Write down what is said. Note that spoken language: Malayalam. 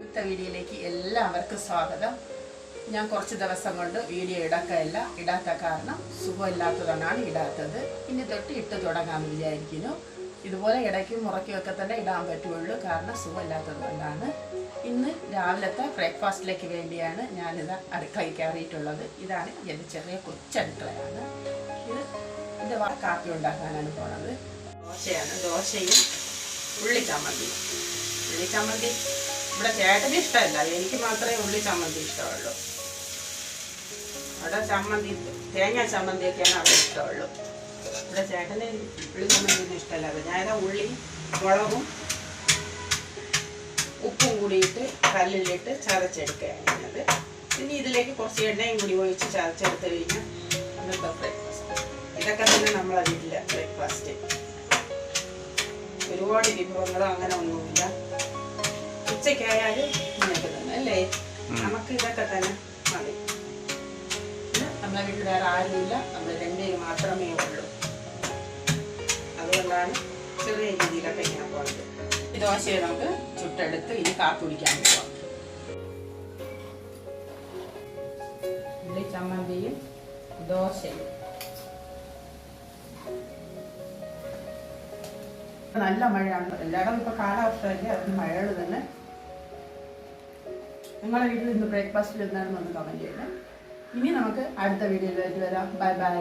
ഇന്നത്തെ വീഡിയോയിലേക്ക് എല്ലാവർക്കും സ്വാഗതം. ഞാൻ കുറച്ച് ദിവസം കൊണ്ട് വീഡിയോ ഇടക്കല്ല ഇടാത്ത കാരണം സുഖമില്ലാത്തതുകൊണ്ടാണ് ഇടാത്തത്. ഇനി തൊട്ട് ഇട്ട് തുടങ്ങാമെന്ന് വിചാരിക്കുന്നു. ഇതുപോലെ ഇടയ്ക്കും മുറയ്ക്കും ഒക്കെ തന്നെ ഇടാൻ പറ്റുള്ളൂ. കാരണം സുഖമില്ലാത്തതുകൊണ്ടാണ്. ഇന്ന് രാവിലത്തെ ബ്രേക്ക്ഫാസ്റ്റിലേക്ക് വേണ്ടിയാണ് ഞാനിത് അടുക്കളയിൽ കയറിയിട്ടുള്ളത്. ഇതാണ് എന്റെ ചെറിയ കൊച്ചടുക്കളയാണ് ഇത് ഇത് കാപ്പി ഉണ്ടാക്കാനാണ് പോണത്. ദോശയാണ്. ദോശയും ഉള്ളി ചമ്മന്തി ഉള്ളി ചമ്മന്തി ഇവിടെ ചേട്ടന് ഇഷ്ടമല്ല. എനിക്ക് മാത്രമേ ഉള്ളി ചമ്മന്തി ഇഷ്ടമുള്ളൂ. അവിടെ ചമ്മന്തി തേങ്ങ ചമ്മന്തിയൊക്കെയാണ് അവിടെ ഇഷ്ടമുള്ളൂ. ഇവിടെ ചേട്ടന് ഉള്ളി ചമ്മന്തി ഇഷ്ടമല്ല. അപ്പോൾ ഞാൻ ഉള്ളി മുളകും ഉപ്പും കൂടിയിട്ട് കല്ലിലിട്ട് ചതച്ചെടുക്കുകയാണ്. ചെയ്യുന്നത് ഇനി ഇതിലേക്ക് കുറച്ച് എണ്ണയും കൂടി ഒഴിച്ച് ചതച്ചെടുത്ത് കഴിഞ്ഞാൽ ഇന്നത്തെ ബ്രേക്ക്ഫാസ്റ്റ് ഇതൊക്കെ തന്നെ നമ്മളെ വീട്ടിലെ ബ്രേക്ക്ഫാസ്റ്റ് ഒരുപാട് വിഭവങ്ങളോ അങ്ങനെ ഒന്നുമില്ല. ഉച്ചയ്ക്കായാലും ഇങ്ങനെയൊക്കെ തന്നെ അല്ലേ? നമുക്ക് ഇതൊക്കെ തന്നെ മതി. ഇത് നമ്മളെ വീട്ടിൽ വേറെ ആരുമില്ല നമ്മൾ രണ്ടുപേര് മാത്രമേ ഉള്ളൂ. അതുകൊണ്ടാണ് ചെറിയ രീതിയിലൊക്കെ ഇങ്ങനെ പോകുന്നത് ഈ ദോശയെ നമുക്ക് ചുട്ടെടുത്ത് ഇനി കാത്തുപിടിക്കാൻ പോവാം. ഉള്ളി ചമ്മന്തിയും ദോശയും. നല്ല മഴയാണ്. എല്ലായിടും ഇപ്പൊ കാലാവസ്ഥയല്ലേ അതിന് മഴകൾ തന്നെ. നിങ്ങളുടെ വീട്ടിൽ ഇന്ന് ബ്രേക്ക്ഫാസ്റ്റിൽ എന്താണെന്ന് ഒന്ന് കമന്റ് ചെയ്യണം ഇനി നമുക്ക് അടുത്ത വീഡിയോയിലേക്ക് വരാം. Bye bye